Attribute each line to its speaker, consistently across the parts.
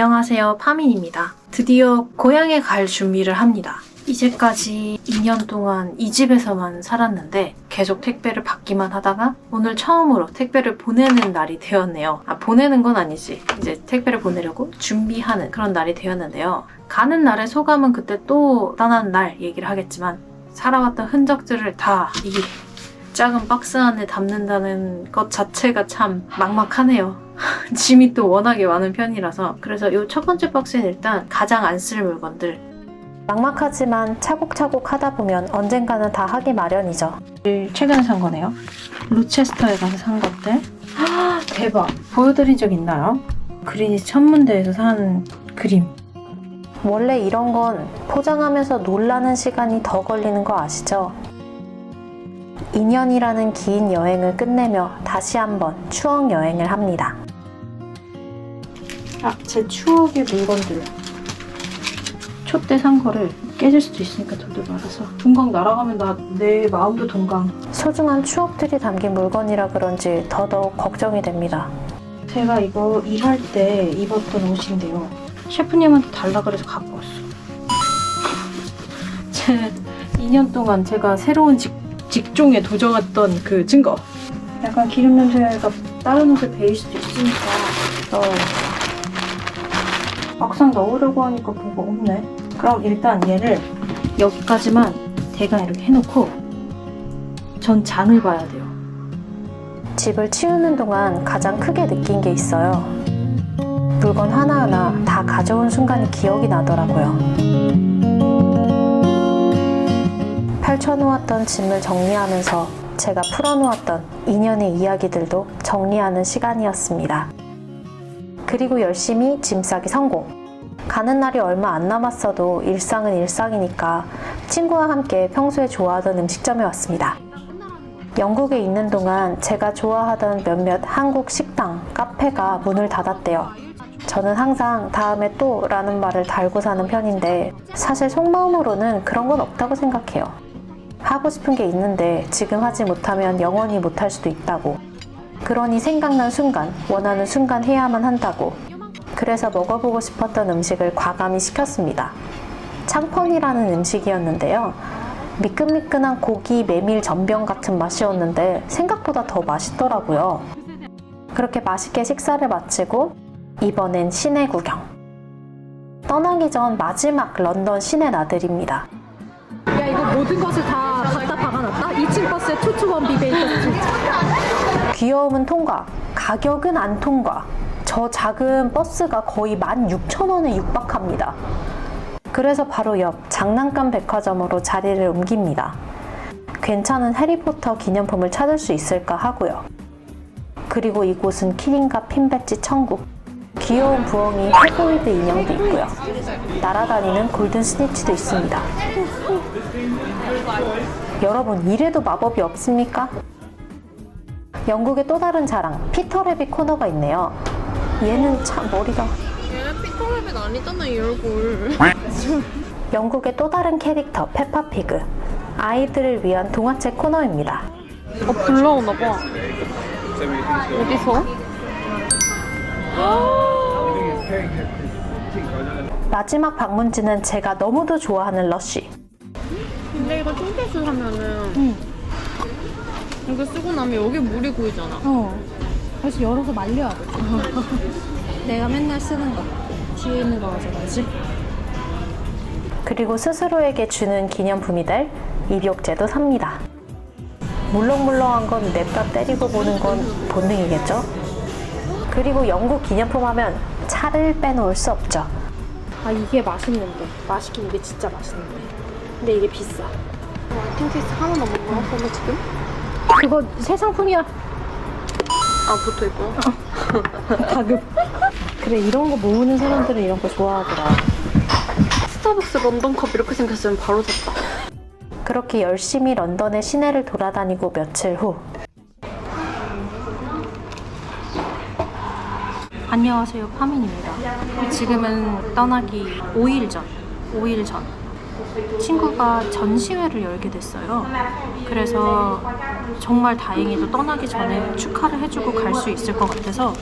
Speaker 1: 안녕하세요. 파민입니다. 드디어 고향에 갈 준비를 합니다. 이제까지 2년 동안 이 집에서만 살았는데 계속 택배를 받기만 하다가 오늘 처음으로 택배를 보내는 날이 되었네요. 아, 보내는 건 아니지. 이제 택배를 보내려고 준비하는 그런 날이 되었는데요. 가는 날의 소감은 그때 또 떠나는 날 얘기를 하겠지만 살아왔던 흔적들을 다 이 작은 박스 안에 담는다는 것 자체가 참 막막하네요. 짐이 또 워낙에 많은 편이라서 그래서 이 첫 번째 박스는 일단 가장 안 쓸 물건들
Speaker 2: 막막하지만 차곡차곡 하다 보면 언젠가는 다 하기 마련이죠.
Speaker 1: 최근에 산 거네요. 로체스터에 가서 산 것들. 아, 대박. 보여드린 적 있나요? 그린이 천문대에서 산 그림.
Speaker 2: 원래 이런 건 포장하면서 놀라는 시간이 더 걸리는 거 아시죠? 2년이라는 긴 여행을 끝내며 다시 한번 추억 여행을 합니다.
Speaker 1: 아, 제 추억의 물건들. 초때산 거를 깨질 수도 있으니까 돌돌 말아서. 동강 날아가면 나 내 마음도 동강.
Speaker 2: 소중한 추억들이 담긴 물건이라 그런지 더더욱 걱정이 됩니다.
Speaker 1: 제가 이거 일할 때 입었던 옷인데요. 셰프님한테 달라 그래서 갖고 왔어. 제 2년 동안 제가 새로운 직, 직종에 도전했던 그 증거. 약간 기름 냄새가 다른 옷에 배일 수도 있으니까 어, 막상 넣으려고 하니까 뭐가 없네. 그럼 일단 얘를 여기까지만 대강 이렇게 해놓고 전 장을 봐야 돼요.
Speaker 2: 집을 치우는 동안 가장 크게 느낀 게 있어요. 물건 하나하나 다 가져온 순간이 기억이 나더라고요. 펼쳐놓았던 짐을 정리하면서 제가 풀어놓았던 인연의 이야기들도 정리하는 시간이었습니다. 그리고 열심히 짐 싸기 성공. 가는 날이 얼마 안 남았어도 일상은 일상이니까 친구와 함께 평소에 좋아하던 음식점에 왔습니다. 영국에 있는 동안 제가 좋아하던 몇몇 한국 식당, 카페가 문을 닫았대요. 저는 항상 다음에 또 라는 말을 달고 사는 편인데 사실 속마음으로는 그런 건 없다고 생각해요. 하고 싶은 게 있는데 지금 하지 못하면 영원히 못할 수도 있다고. 그러니 생각난 순간, 원하는 순간 해야만 한다고. 그래서 먹어보고 싶었던 음식을 과감히 시켰습니다. 창펀이라는 음식이었는데요. 미끈미끈한 고기 메밀 전병 같은 맛이었는데 생각보다 더 맛있더라고요. 그렇게 맛있게 식사를 마치고 이번엔 시내 구경. 떠나기 전 마지막 런던 시내 나들입니다.
Speaker 3: 야 이거 모든 것을 다 갖다 박아놨다? 2층 버스에 투투원 비베이커 스트리트
Speaker 2: 귀여움은 통과, 가격은 안 통과. 저 작은 버스가 거의 16,000원에 육박합니다. 그래서 바로 옆 장난감 백화점으로 자리를 옮깁니다. 괜찮은 해리포터 기념품을 찾을 수 있을까 하고요. 그리고 이곳은 키링과 핀배지 천국. 귀여운 부엉이 해보이드 인형도 있고요. 날아다니는 골든 스니치도 있습니다. 여러분, 이래도 마법이 없습니까? 영국의 또 다른 자랑, 피터래빗 코너가 있네요. 얘는 참 머리가
Speaker 4: 얘는 피터랩은 아니잖아 이 얼굴
Speaker 2: 영국의 또 다른 캐릭터 페파피그 아이들을 위한 동화책 코너입니다.
Speaker 4: 어 불러오나 봐 어디서?
Speaker 2: 마지막 방문지는 제가 너무도 좋아하는 러쉬.
Speaker 4: 근데 이거 틴켓을 하면은 이거 쓰고 나면 여기 물이 고이잖아
Speaker 3: 어 다시 열어서 말려야 돼 내가 맨날 쓰는 거 뒤에 있는 거 가져가지
Speaker 2: 그리고 스스로에게 주는 기념품이 될 입욕제도 삽니다. 물렁물렁한 건 냅다 때리고 보는 건 본능이겠죠? 그리고 영국 기념품 하면 차를 빼놓을 수 없죠.
Speaker 3: 아 이게 맛있는데 맛있긴 이게 진짜 맛있는데 근데 이게 비싸
Speaker 4: 틴켓 하나 넘은 거야? 근데 지금?
Speaker 3: 그거 새 상품이야
Speaker 4: 아 붙어 있구나
Speaker 3: 가격 그래 이런 거 모으는 사람들은 이런 거 좋아하더라
Speaker 4: 스타벅스 런던컵 이렇게 생겼으면 바로 샀다
Speaker 2: 그렇게 열심히 런던의 시내를 돌아다니고 며칠 후
Speaker 1: 안녕하세요. 파민입니다. 지금은 떠나기 5일 전, 5일 전. 친구가 전시회를 열게 됐어요. 그래서 정말 다행히도 떠나기 전에 축하를 해주고 갈 수 있을 것 같아서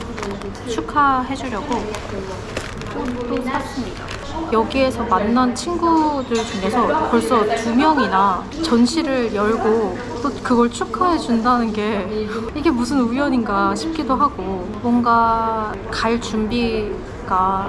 Speaker 1: 축하해주려고 또 샀습니다. 여기에서 만난 친구들 중에서 벌써 두 명이나 전시를 열고 또 그걸 축하해 준다는 게 이게 무슨 우연인가 싶기도 하고 뭔가 갈 준비가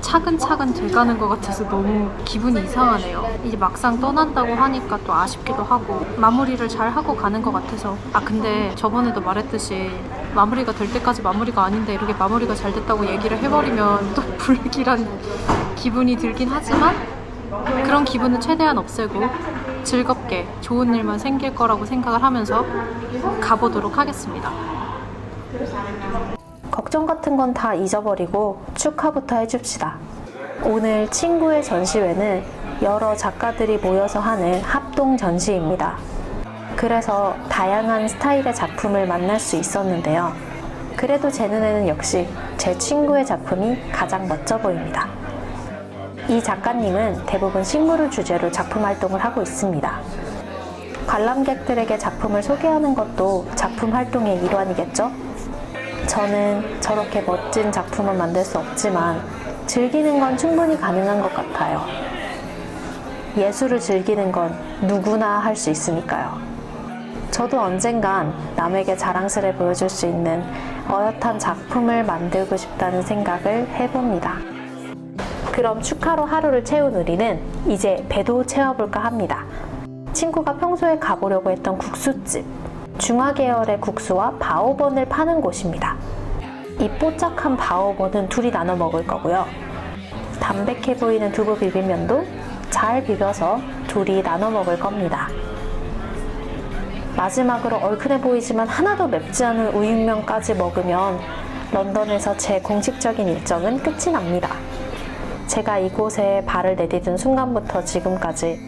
Speaker 1: 차근차근 돼가는 것 같아서 너무 기분이 이상하네요. 이제 막상 떠난다고 하니까 또 아쉽기도 하고 마무리를 잘 하고 가는 것 같아서 아 근데 저번에도 말했듯이 마무리가 될 때까지 마무리가 아닌데 이렇게 마무리가 잘 됐다고 얘기를 해버리면 또 불길한 기분이 들긴 하지만 그런 기분은 최대한 없애고 즐겁게 좋은 일만 생길 거라고 생각을 하면서 가보도록 하겠습니다.
Speaker 2: 걱정 같은 건 다 잊어버리고 축하부터 해줍시다. 오늘 친구의 전시회는 여러 작가들이 모여서 하는 합동 전시입니다. 그래서 다양한 스타일의 작품을 만날 수 있었는데요. 그래도 제 눈에는 역시 제 친구의 작품이 가장 멋져 보입니다. 이 작가님은 대부분 식물을 주제로 작품 활동을 하고 있습니다. 관람객들에게 작품을 소개하는 것도 작품 활동의 일환이겠죠? 저는 저렇게 멋진 작품은 만들 수 없지만 즐기는 건 충분히 가능한 것 같아요. 예술을 즐기는 건 누구나 할 수 있으니까요. 저도 언젠간 남에게 자랑스레 보여줄 수 있는 어엿한 작품을 만들고 싶다는 생각을 해봅니다. 그럼 축하로 하루를 채운 우리는 이제 배도 채워볼까 합니다. 친구가 평소에 가보려고 했던 국수집. 중화 계열의 국수와 바오번을 파는 곳입니다. 이 뽀짝한 바오번은 둘이 나눠 먹을 거고요. 담백해 보이는 두부 비빔면도 잘 비벼서 둘이 나눠 먹을 겁니다. 마지막으로 얼큰해 보이지만 하나도 맵지 않은 우육면까지 먹으면 런던에서 제 공식적인 일정은 끝이 납니다. 제가 이곳에 발을 내디딘 순간부터 지금까지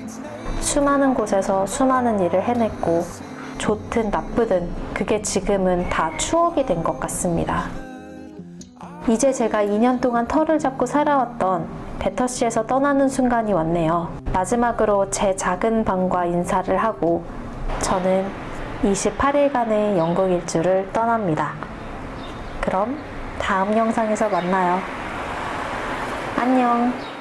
Speaker 2: 수많은 곳에서 수많은 일을 해냈고 좋든 나쁘든 그게 지금은 다 추억이 된 것 같습니다. 이제 제가 2년 동안 털을 잡고 살아왔던 베터시에서 떠나는 순간이 왔네요. 마지막으로 제 작은 방과 인사를 하고 저는 28일간의 영국 일주를 떠납니다. 그럼 다음 영상에서 만나요. 안녕.